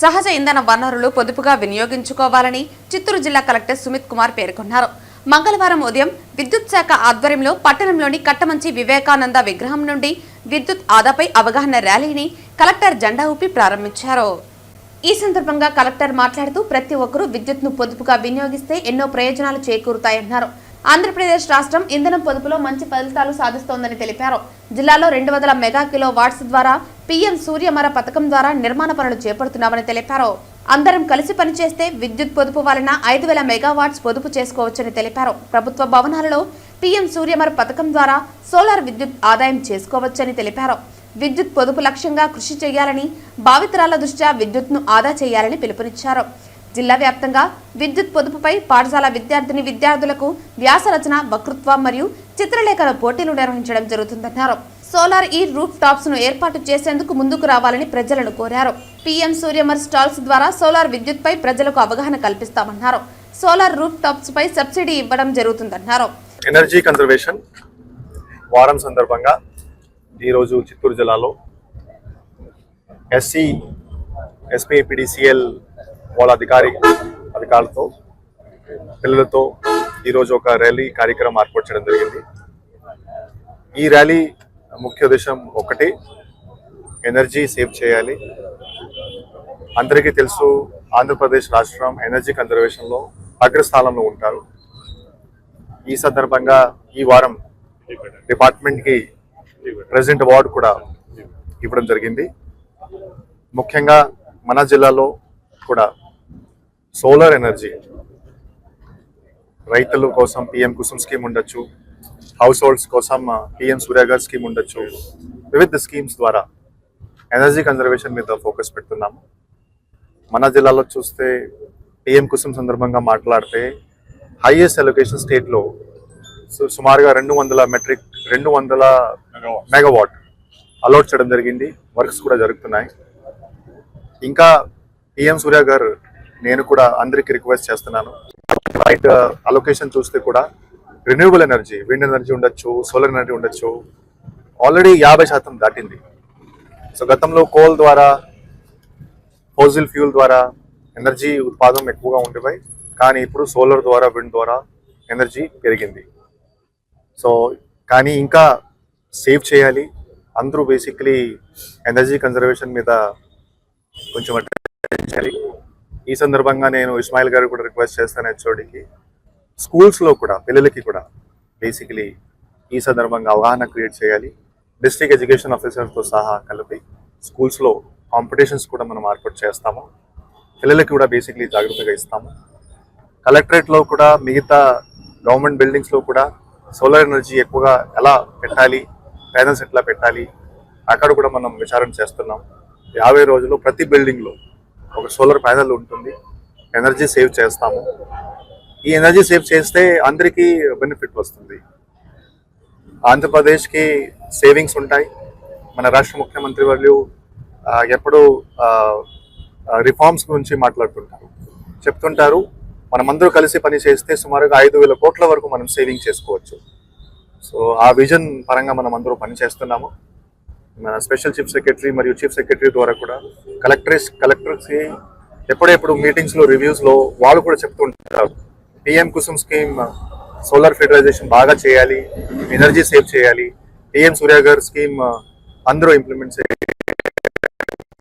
సహజ ఇంధన వనరులు పొదుపుగా వినియోగించుకోవాలని చిత్తూరు జిల్లా కలెక్టర్ సుమిత్ కుమార్ పేర్కొన్నారు. మంగళవారం ఉదయం విద్యుత్ శాఖ ఆధ్వర్యంలో పట్టణంలోని కట్టమంచి వివేకానంద విగ్రహం నుండి విద్యుత్ ఆదాపై అవగాహన ర్యాలీని కలెక్టర్ జెండా ఊపి ప్రారంభించారు. ఈ సందర్భంగా కలెక్టర్ మాట్లాడుతూ ప్రతి ఒక్కరూ విద్యుత్ను పొదుపుగా వినియోగిస్తే ఎన్నో ప్రయోజనాలు చేకూరుతాయన్నారు. ఆంధ్రప్రదేశ్ రాష్ట్రం ఇంధనం పొదుపులో మంచి ఫలితాలు సాధిస్తోందని తెలిపారు. జిల్లాలో రెండు వందల మెగా కిలో వాట్స్ ద్వారా పీఎం సూర్యమర పథకం ద్వారా నిర్మాణ పనులు చేపడుతున్నామని తెలిపారు. అందరం కలిసి పనిచేస్తే విద్యుత్ పొదుపు వలన ఐదు వేల మెగావాట్స్ పొదుపు చేసుకోవచ్చని తెలిపారు. ప్రభుత్వ భవనాలలో పీఎం సూర్యమర పథకం ద్వారా సోలార్ విద్యుత్ ఆదాయం చేసుకోవచ్చని తెలిపారు. విద్యుత్ పొదుపు లక్ష్యంగా కృషి చేయాలని భావితరాల దృష్ట్యా విద్యుత్ను ఆదా చేయాలని పిలుపునిచ్చారు. జిల్లా వ్యాప్తంగా విద్యుత్ పొదుపుపై పాఠశాల విద్యార్థిని విద్యార్థులకు వ్యాస రచన మరియు చిత్రలేఖన పోటీలు నిర్వహించడం జరుగుతుందన్నారు. సోలార్ ఈ రూఫ్ టాప్స్ను ఏర్పాటు చేసేందుకు ముందుకు రావాలని ప్రజలను కోరారు. పీఎం సూర్యమర్ స్టాల్స్ ద్వారా సోలార్ విద్యుత్ పై ప్రజలకు అవగాహన కల్పిస్తామన్నారు. సోలార్ రూఫ్ టాప్స్ పై సబ్సిడీ ఇవ్వడం జరుగుతుందన్నారు. ఎనర్జీ కన్జర్వేషన్ వారం సందర్భంగా ఈరోజు చిత్తూరు జిల్లాలో ఎస్సీ ఎస్పీపీడీసీఎల్ వాళ్ళ అధికారి అధికారులతో పిల్లలతో ఈరోజు ఒక ర్యాలీ కార్యక్రమం ఏర్పాటు చేయడం జరిగింది. ఈ ర్యాలీ ముఖ్య ఉద్దేశం ఒకటి ఎనర్జీ సేవ్ చేయాలి. అందరికీ తెలుసు ఆంధ్రప్రదేశ్ రాష్ట్రం ఎనర్జీ కన్జర్వేషన్లో అగ్రస్థానంలో ఉంటారు. ఈ సందర్భంగా ఈ వారం డిపార్ట్మెంట్కి ప్రెసిడెంట్ అవార్డు కూడా ఇవ్వడం జరిగింది. ముఖ్యంగా మన జిల్లాలో కూడా సోలార్ ఎనర్జీ. రైతుల కోసం పిఎం కుసుమ్ స్కీమ్ ఉండొచ్చు. హౌస్ హోల్డ్స్ కోసం పిఎం సూర్యాగర్ స్కీమ్ ఉండొచ్చు. వివిధ స్కీమ్స్ ద్వారా ఎనర్జీ కన్జర్వేషన్ మీద ఫోకస్ పెడుతున్నాము మన జిల్లాలో చూస్తే పిఎం కుసుమ్ సందర్భంగా మాట్లాడితే హైయెస్ట్ అలొకేషన్ స్టేట్లో సుమారుగా రెండు వందల మెట్రిక్ రెండు వందల మెగావాట్ అలాట్ చేయడం జరిగింది. వర్క్స్ కూడా జరుగుతున్నాయి. ఇంకా పిఎం సూర్య గారు నేను కూడా అందరికి రిక్వెస్ట్ చేస్తున్నాను. రైట్ అలొకేషన్ uh, చూస్తే కూడా రెన్యూవబుల్ ఎనర్జీ విండ్ ఎనర్జీ ఉండొచ్చు సోలార్ ఎనర్జీ ఉండొచ్చు. ఆల్రెడీ యాభై శాతం దాటింది. సో గతంలో కోల్ ద్వారా ఫోజిల్ ఫ్యూల్ ద్వారా ఎనర్జీ ఉత్పాదం ఎక్కువగా ఉండేవి కానీ ఇప్పుడు సోలార్ ద్వారా విండ్ ద్వారా ఎనర్జీ పెరిగింది. సో కానీ ఇంకా సేవ్ చేయాలి. అందరూ బేసిక్లీ ఎనర్జీ కన్జర్వేషన్ మీద కొంచెం attention చేయాలి. ఈ సందర్భంగా నేను ఇస్మాయిల్ గారు కూడా రిక్వెస్ట్ చేస్తాను హెచ్ఓడికి. స్కూల్స్లో కూడా పిల్లలకి కూడా బేసికలీ ఈ సందర్భంగా అవగాహన క్రియేట్ చేయాలి. డిస్ట్రిక్ట్ ఎడ్యుకేషన్ ఆఫీసర్తో సహా కలిపి స్కూల్స్లో కాంపిటీషన్స్ కూడా మనం ఏర్పాటు చేస్తాము. పిల్లలకి కూడా బేసిక్లీ జాగ్రత్తగా ఇస్తాము. కలెక్టరేట్లో కూడా మిగతా గవర్నమెంట్ బిల్డింగ్స్లో కూడా సోలార్ ఎనర్జీ ఎక్కువగా ఎలా పెట్టాలి ప్యానల్స్ ఎట్లా పెట్టాలి అక్కడ కూడా మనం విచారణ చేస్తున్నాం. యాభై రోజులు ప్రతి బిల్డింగ్లో ఒక సోలార్ ప్యానల్ ఉంటుంది. ఎనర్జీ సేవ్ చేస్తాము. ఈ ఎనర్జీ సేవ్ చేస్తే అందరికీ బెనిఫిట్ వస్తుంది. ఆంధ్రప్రదేశ్కి సేవింగ్స్ ఉంటాయి. మన రాష్ట్ర ముఖ్యమంత్రి వాళ్ళు ఎప్పుడు ఎప్పుడూ రిఫార్మ్స్ గురించి మాట్లాడుతుంటారు. చెప్తుంటారు మనమందరూ కలిసి పని చేస్తే సుమారుగా ఐదు వేల కోట్ల వరకు మనం సేవింగ్ చేసుకోవచ్చు. సో ఆ విజన్ పరంగా మనం అందరూ పని చేస్తున్నాము. మన స్పెషల్ చీఫ్ సెక్రటరీ మరియు చీఫ్ సెక్రటరీ ద్వారా కూడా కలెక్టరేట్స్ కలెక్టర్స్కి ఎప్పుడెప్పుడు మీటింగ్స్లో రివ్యూస్లో వాళ్ళు కూడా చెప్తుంటారు పిఎం కుసుమ్ స్కీమ్ సోలార్ ఫెడరైజేషన్ బాగా చేయాలి ఎనర్జీ సేవ్ చేయాలి. పిఎం సూర్యాగర్ స్కీమ్ అందరూ ఇంప్లిమెంట్ చేయాలి.